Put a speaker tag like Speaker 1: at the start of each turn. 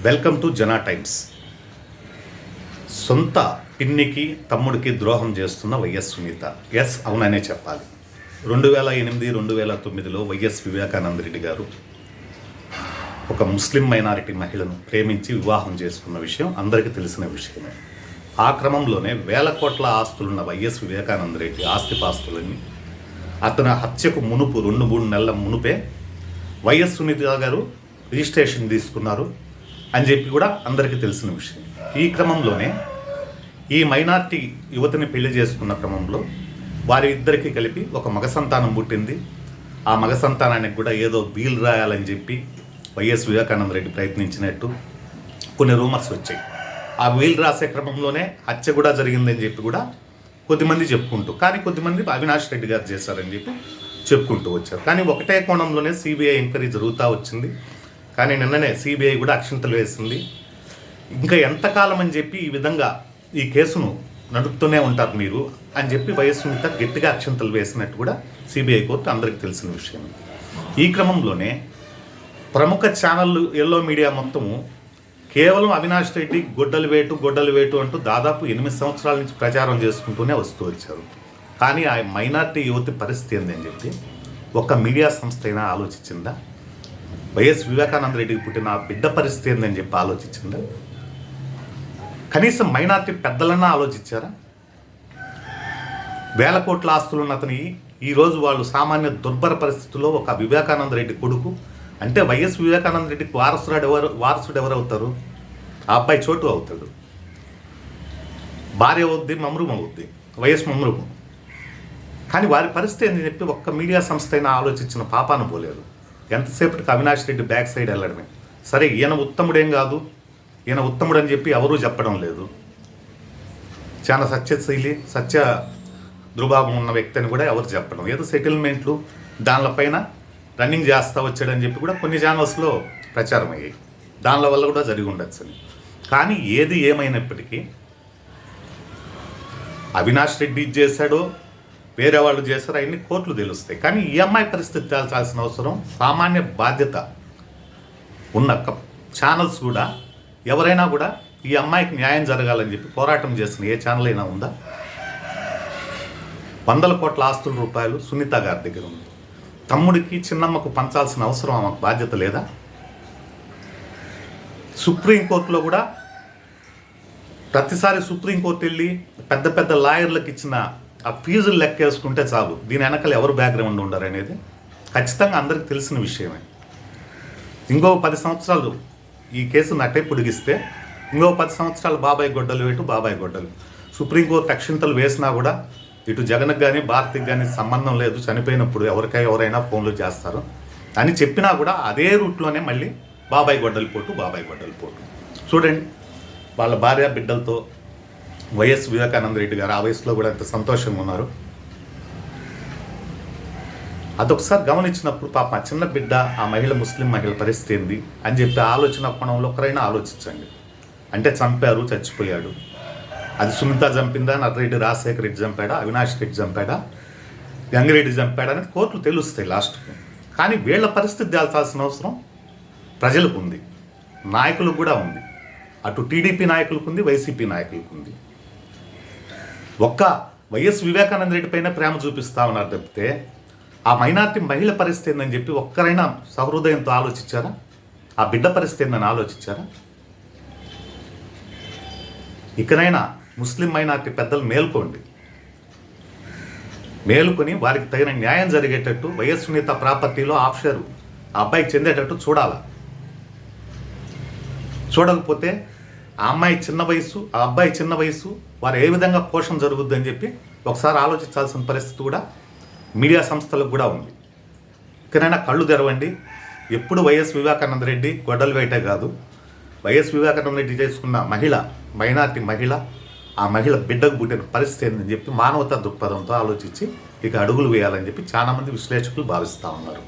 Speaker 1: Welcome to జనా times. సొంత పిన్నికి తమ్ముడికి ద్రోహం చేస్తున్న వైఎస్ సునీత. ఎస్ అవుననే చెప్పాలి. రెండు వేల ఎనిమిది రెండు వేల తొమ్మిదిలో వైఎస్ వివేకానంద రెడ్డి గారు ఒక ముస్లిం మైనారిటీ మహిళను ప్రేమించి వివాహం చేసుకున్న విషయం అందరికీ తెలిసిన విషయమే. ఆ క్రమంలోనే వేల కోట్ల ఆస్తులున్న వైఎస్ వివేకానంద రెడ్డి ఆస్తిపాస్తులన్నీ అతని హత్యకు మునుపు రెండు మూడు నెలల మునుపే వైఎస్ సునీత గారు రిజిస్ట్రేషన్ తీసుకున్నారు. అని చెప్పి కూడా అందరికీ తెలిసిన విషయం. ఈ క్రమంలోనే ఈ మైనార్టీ యువతిని పెళ్ళి చేసుకున్న క్రమంలో వారి ఇద్దరికి కలిపి ఒక మగ సంతానం పుట్టింది. ఆ మగ సంతానానికి కూడా ఏదో బీల్ రాయాలని చెప్పి వైఎస్ వివేకానంద రెడ్డి ప్రయత్నించినట్టు కొన్ని రూమర్స్ వచ్చాయి. ఆ వీల్ రాసే క్రమంలోనే హత్య కూడా జరిగిందని చెప్పి కూడా కొద్దిమంది చెప్పుకుంటూ కానీ కొద్దిమంది అవినాష్ రెడ్డి గారు చేశారని చెప్పి చెప్పుకుంటూ వచ్చారు. కానీ ఒకటే కోణంలోనే సిబిఐ ఎంక్వైరీ జరుగుతూ వచ్చింది. కానీ నిన్ననే సిబిఐ కూడా అక్షింతలు వేసింది. ఇంకా ఎంతకాలం అని చెప్పి ఈ విధంగా ఈ కేసును నడుపుతూనే ఉంటారు మీరు అని చెప్పి వయస్సు సునీత గట్టిగా అక్షింతలు వేసినట్టు కూడా సిబిఐ కోర్టు అందరికీ తెలిసిన విషయం. ఈ క్రమంలోనే ప్రముఖ ఛానళ్ళు ఎల్లో మీడియా మొత్తము కేవలం అవినాష్ రెడ్డి గొడ్డలు వేటు గొడ్డలు వేటు అంటూ దాదాపు ఎనిమిది సంవత్సరాల నుంచి ప్రచారం చేసుకుంటూనే వస్తూ వచ్చారు. కానీ ఆ మైనార్టీ యువతి పరిస్థితి ఏందని చెప్పి ఒక్క మీడియా సంస్థ అయినా ఆలోచించిందా? వైఎస్ వివేకానంద రెడ్డికి పుట్టిన ఆ బిడ్డ పరిస్థితి ఏందని చెప్పి ఆలోచించిందా. కనీసం మైనార్టీ పెద్దలన్నా ఆలోచించారా? వేల కోట్ల ఆస్తులున్న అతని ఈరోజు వాళ్ళు సామాన్య దుర్భర పరిస్థితుల్లో ఒక వివేకానంద రెడ్డి కొడుకు. అంటే వైఎస్ వివేకానంద రెడ్డికి వారసుడు ఎవరు వారసుడు ఎవరు అవుతారు? ఆ అబ్బాయి చోటు అవుతాడు. భార్య అవుద్ది మమరూం అవుద్ది వైఎస్ మమరూం కానీ వారి పరిస్థితి ఏంటి చెప్పి ఒక్క మీడియా సంస్థ అయినా ఆలోచించిన పాపాన పోలేదు. ఎంతసేపటికి అవినాష్ రెడ్డి బ్యాక్ సైడ్ వెళ్ళడమే. సరే ఈయన ఉత్తముడేం కాదు. ఈయన ఉత్తముడు అని చెప్పి ఎవరూ చెప్పడం లేదు. చాలా సత్యశైలి సత్య దుర్భావం ఉన్న వ్యక్తి అని కూడా ఎవరు చెప్పడం. ఏదో సెటిల్మెంట్లు దానిపైన రన్నింగ్ చేస్తా వచ్చాడని చెప్పి కూడా కొన్ని ఛానల్స్లో ప్రచారం అయ్యాయి దానిల వల్ల కూడా జరిగి ఉండొచ్చు అని. కానీ ఏది ఏమైనప్పటికీ అవినాష్ రెడ్డి ఇది చేశాడో వేరే వాళ్ళు చేశారో అవన్నీ కోర్టులు తెలుస్తాయి. కానీ ఈ అమ్మాయి పరిస్థితి తేల్చాల్సిన అవసరం సామాన్య బాధ్యత ఉన్న ఛానల్స్ కూడా ఎవరైనా కూడా ఈ అమ్మాయికి న్యాయం జరగాలని చెప్పి పోరాటం చేసిన ఏ ఛానల్ అయినా ఉందా? వందల కోట్ల ఆస్తుల రూపాయలు సునీత గారి దగ్గర ఉంది. తమ్ముడికి చిన్నమ్మకు పంచాల్సిన అవసరం ఆమెకు బాధ్యత లేదా? సుప్రీంకోర్టులో కూడా ప్రతిసారి సుప్రీంకోర్టు వెళ్ళి పెద్ద పెద్ద లాయర్లకు ఇచ్చిన ఆ ఫీజులు లెక్కేసుకుంటే చాలు. దీని వెనకాల ఎవరు బ్యాక్గ్రౌండ్ ఉండరు అనేది ఖచ్చితంగా అందరికి తెలిసిన విషయమే. ఇంకో పది సంవత్సరాలు ఈ కేసు నట్టే పొడిగిస్తే ఇంకో పది సంవత్సరాలు బాబాయ్ గొడ్డలు ఇటు బాబాయ్ గొడ్డలు. సుప్రీంకోర్టు అక్షింతలు వేసినా కూడా ఇటు జగన్కి కానీ భారతికి కానీ సంబంధం లేదు. చనిపోయినప్పుడు ఎవరికై ఎవరైనా ఫోన్లు చేస్తారు. అని చెప్పినా కూడా అదే రూట్లోనే మళ్ళీ బాబాయ్ గొడ్డలు పోటు బాబాయ్ గొడ్డలు పోటు. చూడండి వాళ్ళ భార్య బిడ్డలతో వైఎస్ వివేకానంద రెడ్డి గారు ఆ వయసులో కూడా ఎంత సంతోషంగా ఉన్నారు. అదొకసారి గమనించినప్పుడు పాప చిన్న బిడ్డ ఆ మహిళ ముస్లిం మహిళ పరిస్థితి ఏంది అని చెప్పి ఆలోచన కోణంలో ఒకరైనా ఆలోచించండి. అంటే చంపారు చచ్చిపోయాడు. అది సునీత చంపిందా నర్రెడ్డి రాజశేఖర రెడ్డి చంపాడా అవినాష్ రెడ్డి చంపాడా గంగిరెడ్డి చంపాడా అనేది కోర్టులు తెలుస్తాయి లాస్ట్కి. కానీ వీళ్ళ పరిస్థితి తేల్చాల్సిన అవసరం ప్రజలకు ఉంది. నాయకులకు కూడా ఉంది. అటు టీడీపీ నాయకులకు ఉంది వైసీపీ నాయకులకు ఉంది. ఒక్క వైఎస్ వివేకానంద రెడ్డి పైన ప్రేమ చూపిస్తా ఉన్నారు తప్పితే ఆ మైనార్టీ మహిళ పరిస్థితి ఏందని చెప్పి ఒక్కరైనా సహృదయంతో ఆలోచించారా? ఆ బిడ్డ పరిస్థితి ఏందని ఆలోచించారా? ఇకనైనా ముస్లిం మైనార్టీ పెద్దలు మేల్కోండి. మేలుకొని వారికి తగిన న్యాయం జరిగేటట్టు వైఎస్ సునీత ప్రాపర్టీలో ఆఫ్షర్ ఆ అబ్బాయికి చెందేటట్టు చూడాలా? చూడకపోతే ఆ అమ్మాయి చిన్న వయసు ఆ అబ్బాయి చిన్న వయసు వారు ఏ విధంగా పోషణ జరుగుద్ది అని చెప్పి ఒకసారి ఆలోచించాల్సిన పరిస్థితి కూడా మీడియా సంస్థలకు కూడా ఉంది. ఇకనైనా కళ్ళు తెరవండి. ఎప్పుడు వైఎస్ వివేకానంద రెడ్డి గొడ్డలు వేయటే కాదు. వైఎస్ వివేకానంద రెడ్డి చేసుకున్న మహిళ మైనార్టీ మహిళ ఆ మహిళ బిడ్డకు పుట్టిన పరిస్థితి ఏంటని చెప్పి మానవతా దృక్పథంతో ఆలోచించి ఇక అడుగులు వేయాలని చెప్పి చాలామంది విశ్లేషకులు భావిస్తూ ఉన్నారు.